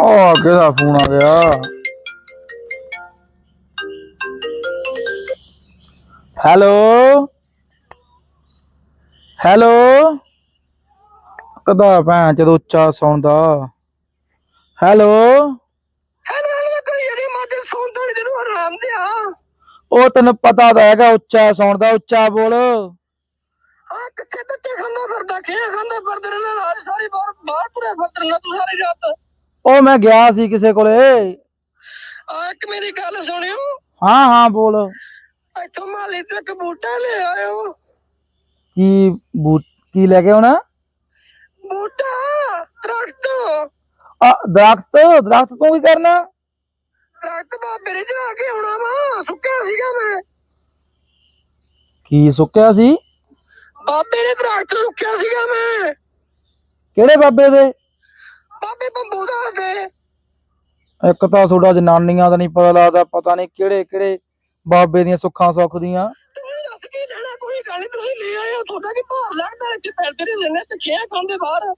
ਆ ਕਿਹਦਾ ਫੋਨ ਆ ਗਿਆ? ਹੈਲੋ? ਹੈਲੋ? ਕਦਾ ਭੈਣ ਚਦ ਉੱਚਾ ਸੌਂਦਾ? ਹੈਲੋ? ਉਹ ਤੈਨੂੰ ਪਤਾ ਤਾਂ ਹੈਗਾ ਉੱਚਾ ਸੌਂਦਾ ਉੱਚਾ ਬੋਲ। ਆ ਕਿੱਥੇ ਤੱਕੇ ਖਾਂਦਾ ਫਿਰਦਾ ਕੀ ਖਾਂਦਾ ਫਿਰਦਾ ਰਹਿੰਦਾ ਰਾਜ ਸਾਰੀ ਬਾਹਰ ਬਾਹਰ ਤੁਰਿਆ ਫਿਰਦਾ ਤੂੰ ਸਾਰੀ ਰਾਤ। ਉਹ ਮੈਂ ਗਿਆ ਸੀ ਕਿਸੇ ਕੋਲੇ। ਆ ਇੱਕ ਮੇਰੀ ਗੱਲ ਸੁਣਿਓ। ਹਾਂ ਹਾਂ ਬੋਲ। ਇੱਥੋਂ ਮਾਲੀ ਤੋਂ ਇੱਕ ਬੂਟਾ ਲੈ ਆਇਓ। ਕੀ ਬੂਟ ਕੀ ਲੈ ਕੇ ਆਉਣਾ? ਬੂਟਾ ਦਰਖਤ। ਆ ਦਰਖਤ? ਦਰਖਤ ਤੂੰ ਕੀ ਕਰਨਾ? ਦਰਖਤ ਬਾਬੇ ਨੇ ਚੜਾ ਕੇ ਆਉਣਾ ਵਾ ਸੁੱਕਿਆ ਸੀਗਾ ਮੈਂ। ਕੀ ਸੁੱਕਿਆ ਸੀ? ਬਾਬੇ ਨੇ ਦਰਖਤ ਸੁੱਕਿਆ ਸੀਗਾ ਮੈਂ। ਕਿਹੜੇ ਬਾਬੇ ਦੇ? ਬਾਬੇ ਬੰਬੂ ਦਾ ਦੇ। ਇੱਕ ਤਾਂ ਤੁਹਾਡਾ ਜਨਾਨੀਆਂ ਦਾ ਨਹੀਂ ਪਤਾ ਲੱਗਦਾ ਪਤਾ ਨਹੀਂ ਕਿਹੜੇ ਕਿਹੜੇ ਬਾਬੇ ਦੀਆਂ ਸੁੱਖਾਂ ਸੁੱਖ ਦੀਆਂ। ਤੁਸੀਂ ਦੱਸ ਕੀ ਲੈਣਾ ਕੋਈ ਗੱਲ ਨੀ ਤੁਸੀਂ ਲੈ ਆਇਓ। ਤੁਹਾਡਾ ਕੀ ਭਾਰ ਲੱਗਦਾ ਇੱਥੇ ਫਿਰਦੇ ਨਹੀਂ ਰਹਿੰਦੇ ਤੇ ਖਾਂਦੇ ਬਾਹਰ।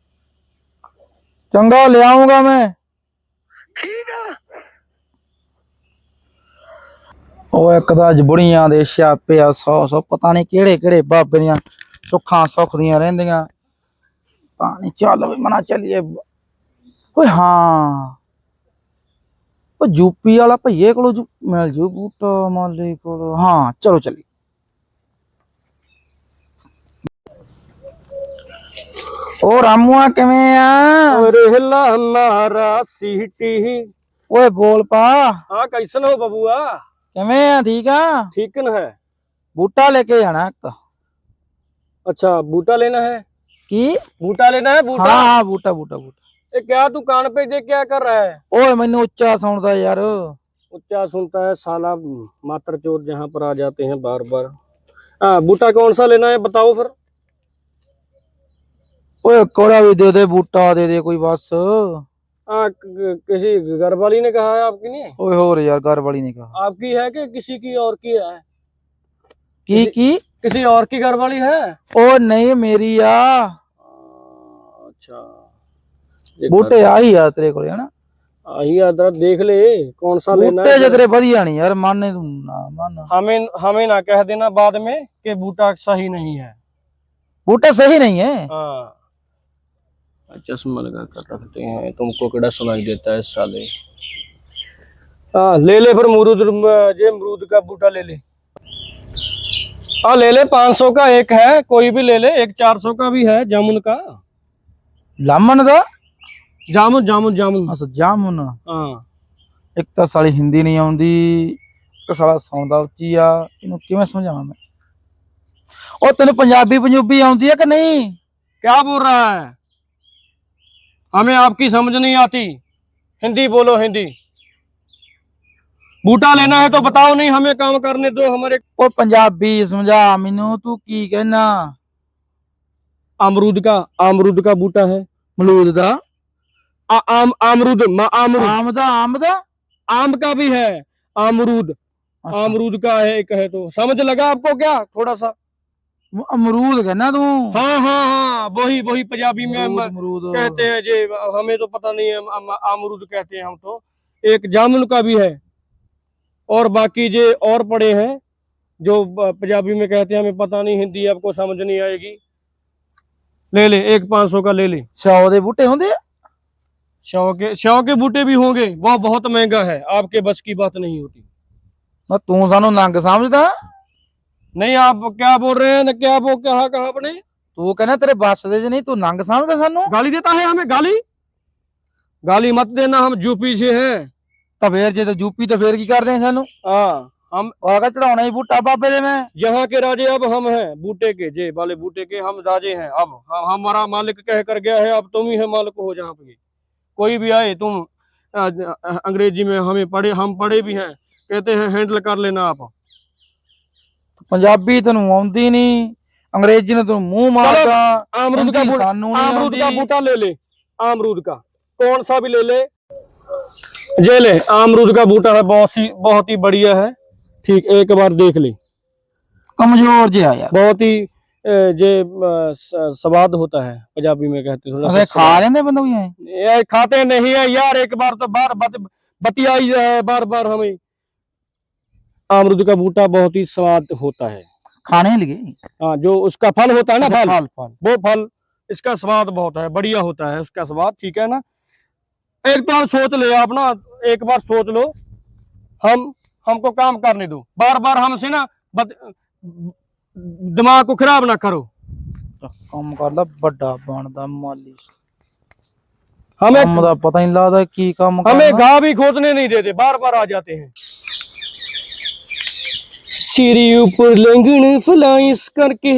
ਚੰਗਾ ਲਿਆਉਂਗਾ ਮੈਂ। ਠੀਕ ਆ। ਉਹ ਇੱਕ ਤਾਂ ਅੱਜ ਬੁੜੀਆਂ ਦੇ ਛਾਪੇ ਆ ਸੌ ਸੌ ਪਤਾ ਨਹੀਂ ਕਿਹੜੇ ਕਿਹੜੇ ਬਾਬੇ ਦੀਆਂ ਸੁੱਖਾਂ ਸੁੱਖ ਦੀਆਂ ਰਹਿੰਦੀਆਂ। ਪਾਣੀ ਚੱਲ ਵੀ ਮਨਾ ਚੱਲੀਏ। ਓਏ ਹਾਂ ਉਹ ਯੂਪੀ ਵਾਲਾ ਭਈਏ ਕੋਲੋਂ ਜੂ ਮਿਲ ਜੂ ਬੂਟਾ ਮਾਲੀ ਕੋਲ ਹਾਂ ਚਲੋ ਚੱਲੀ ਉਹ ਰਾਮੂਆ ਕਿਵੇਂ ਆ रहला हमारा सीटी ਓਏ ਬੋਲ ਪਾ हाँ कैसन हो बबुआ ਕਿਵੇਂ ਆ ਠੀਕ ਆ ठीक न है ਬੂਟਾ ਲੈ ਕੇ ਜਾਣਾ ਇੱਕ अच्छा बूटा लेना है ਕੀ बूटा लेना है ਹਾਂ बूटा ਹਾਂ ਬੂਟਾ बूटा बूटा क्या तू कान पे क्या कर रहा है ओए मैंने उच्चा सुनता यार उच्चा सुनता है साला मात्र चोर जहाँ पर आ जाते हैं बार बार हाँ बूटा कौन सा लेना है बताओ फिर ओए कोड़ा भी दे दे बूटा दे दे कोई बस आ, किसी घर वाली ने कहा है आपकी नहीं ओए हो यार घर वाली ने कहा आपकी है कि किसी की और की है की किसी, की किसी और की घर वाली है ओ नहीं मेरी अच्छा ਬੂਟੇ ਆਹੀ ਆ ਤੇਰੇ ਕੋਲ ਹਨਾ घर- आही आदर देख ले कौन सा लेना ਬੂਟੇ ਜੇ है ਤੇਰੇ ਵਧੀਆ ਨਹੀਂ ਯਾਰ ਮੰਨੇ ਤੂੰ ਨਾ ਮੰਨ हमें हमें ना कह देना बाद में कि बूटा सही नहीं है ਬੂਟਾ ਸਹੀ नहीं है हाँ चश्मा लगा कर रखते हैं तुमको केड़ा सुनाई देता है साले हाँ ले ले फिर अमरूद जे अमरूद का बूटा ले ले हाँ ले ले पाँच सौ का एक है कोई भी ले ले एक चार सौ का भी है जामुन का ਲਾਮਨ ਦਾ जामुन जामुन जामुन ਅਸ ਜਾਮੁਨ हाँ ਇੱਕ ਤਾਂ ਸਾਲੀ ਹਿੰਦੀ ਨਹੀਂ ਆਉਂਦੀ ਇੱਕ ਸਾਲਾ ਸੌਂਦਾ ਉੱਚੀ ਆ ਇਹਨੂੰ ਕਿਵੇਂ ਸਮਝਾਵਾਂ ਮੈਂ ਉਹ ਤੈਨੂੰ ਪੰਜਾਬੀ ਪੰਜੂਬੀ ਆਉਂਦੀ ਆ ਕਿ ਨਹੀਂ क्या बोल रहा है हमें आपकी समझ नहीं आती हिंदी बोलो हिंदी बूटा लेना है तो बताओ नहीं हमें काम करने दो हमारे ਉਹ ਪੰਜਾਬੀ ਸਮਝਾ ਮੈਨੂੰ ਤੂੰ ਕੀ ਕਹਿਣਾ अमरूद का अमरूद का बूटा है ਮਲੂਦ ਦਾ आ, आम अमरूद अमरूद आमदा आमदा आम का भी है अमरूद अमरूद का है एक है तो समझ लगा आपको क्या थोड़ा सा अमरूद कहना तू हाँ हाँ हाँ वही वही पंजाबी में अमरूद कहते हैं जे हमें तो पता नहीं है अमरूद कहते हैं हम तो एक जामुन का भी है और बाकी जे और पड़े हैं जो पंजाबी में कहते हैं हमें पता नहीं हिंदी आपको समझ नहीं आएगी ले ले एक पाँच सौ का ले ले अच्छा बूटे होंगे शव के शव के बूटे भी होंगे वह बहुत महंगा है आपके बस की बात नहीं होती ਨਾ ਤੂੰ ਸਾਨੂੰ ਨੰਗ ਸਮਝਦਾ नहीं आप क्या बोल रहे हैं न क्या वो कहा कहा आपने ਤੂੰ ਕਹਿੰਦਾ ਤੇਰੇ ਬੱਸ ਦੇ ਚ ਨਹੀਂ ਤੂੰ ਨੰਗ ਸਮਝਦਾ ਸਾਨੂੰ गाली देता है हमें गाली गाली मत देना हम यूपी से हैं ਤਾਂ ਫੇਰ ਜੇ ਤੇ ਯੂਪੀ ਤੇ ਫੇਰ ਕੀ ਕਰਦੇ ਆ ਸਾਨੂੰ हाँ हम ਉਹ ਆਗਾ ਚੜਾਉਣਾ ਹੀ ਬੂਟਾ ਬਾਬੇ ਦੇ ਮੈਂ यहाँ के राजे अब हम हैं बूटे के जे वाले बूटे के हम राजे हैं अब हम- हमारा मालिक कह कर गया है अब तुम ही है मालिक हो जहाँ पे कोई भी आए तुम अ, अ, अंग्रेजी में हमें पढ़े हम पढ़े भी हैं कहते हैं हैंडल कर लेना आप ਪੰਜਾਬੀ ਤੈਨੂੰ ਆਉਂਦੀ ਨਹੀਂ ਅੰਗਰੇਜ਼ੀ ਨੇ ਤੈਨੂੰ ਮੂੰਹ ਮਾਰਦਾ अमरूद का ਹਿੰਦੀ बूटा ਸਾਨੂੰ ਨਹੀਂ अमरूद का ਆਉਂਦੀ। बूटा ले ले अमरूद का कौन सा भी ले ले जे ले अमरूद का बूटा है बहुत ही बहुत ही बढ़िया है ठीक एक बार देख ले ਕਮਜ਼ੋਰ ਜਿਹਾ ਯਾਰ बहुत ही जे स्वाद होता है पंजाबी में कहते थोड़ा खा लेते बंद खाते नहीं है यार एक बार तो बार बत, बतियाई है बार बार हमें। अमरुद का बूटा बहुत ही स्वाद होता है। खाने लगे हाँ जो उसका फल होता है ना अच्छा, फल। फल वो फल इसका स्वाद बहुत है बढ़िया होता है उसका स्वाद ठीक है ना? एक बार सोच ले आप ना एक बार सोच लो। हम हमको काम करने दो। बार बार हमसे ना ਦਿਮਾਗ ਕੋ ਖਰਾਬ ਨਾ ਕਰੋ। ਕੰਮ ਕਰਦਾ ਵੱਡਾ ਬਣਦਾ ਮਾਲੀ ਹਮੇ ਕੰਮ ਦਾ ਪਤਾ ਨਹੀਂ ਲੱਗਦਾ ਕੀ ਕੰਮ ਕਰਨਾ। ਹਮੇ ਗਾ ਵੀ ਖੋਦਨੇ ਨਹੀਂ ਦੇਤੇ ਬਾਰ-ਬਾਰ ਆ ਜਾਤੇ ਹੈ। ਸਿਰੀ ਉਪਰ ਲੰਗਣ ਫਲਾਈਸ ਕਰਕੇ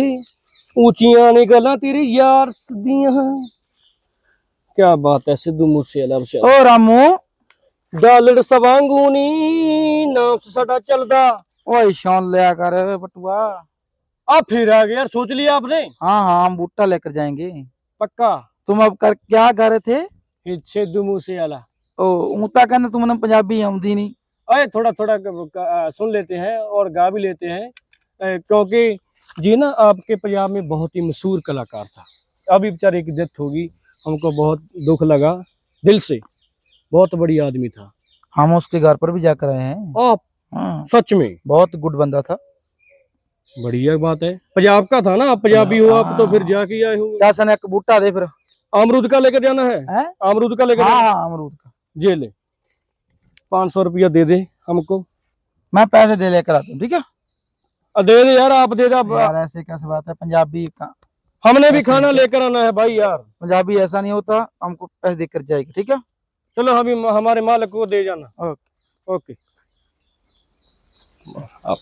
ਉੱਚੀਆਂ ਨੇ ਗੱਲਾਂ ਤੇਰੀ ਯਾਰ ਸਦੀਆਂ। ਕਿਆ ਬਾਤ ਹੈ ਸਿੱਧੂ ਮੂਸੇਵਾਲਾ ਬਚਾ ਓ ਰਾਮੂ। ਡਾਲੜ ਸਵਾਂਗੂ ਨੀ ਨਾਮ ਸਾਡਾ ਚੱਲਦਾ। ਓਏ ਸ਼ਾਨ ਲਿਆ ਕਰ ਬਟੂਆ अब फिर आ गए यार सोच लिया आपने? हाँ हाँ हम बुट्टा लेकर जाएँगे। पक्का? तुम अब कर क्या कर रहे थे? पीछे दुमू से आला। ओ ऊता कहना तो तुमने पंजाबी आमदीनी अरे थोड़ा थोड़ा सुन लेते हैं और गा भी लेते हैं। क्योंकि जी ना आपके पंजाब में बहुत ही मशहूर कलाकार था। अभी बेचारे की डेथ होगी हमको बहुत दुख लगा दिल से। बहुत बड़ी आदमी था। हम उसके घर पर भी जाकर आए हैं। हाँ। सच में? बहुत गुड बंदा था। बढ़िया बात है। पंजाब का था ना आप पंजाबी हो आप तो फिर जाके आए हो। चाचा ने एक बूटा दे फिर। अमरूद का लेकर जाना है? हैं? अमरूद का लेकर हाँ हाँ? अमरूद का। जे ले। पाँच सौ रुपया दे दे हमको। मैं पैसे दे लेकर आता हूँ ठीक है? दे दे यार आप दे दे यार ऐसे कैसे बात है पंजाबी का। हमने भी खाना लेकर आना है भाई यार। पंजाबी ऐसा नहीं होता हमको पैसे देकर जाएगी ठीक है? चलो हम हमारे मालिक को दे जाना। ओके। ओके। आप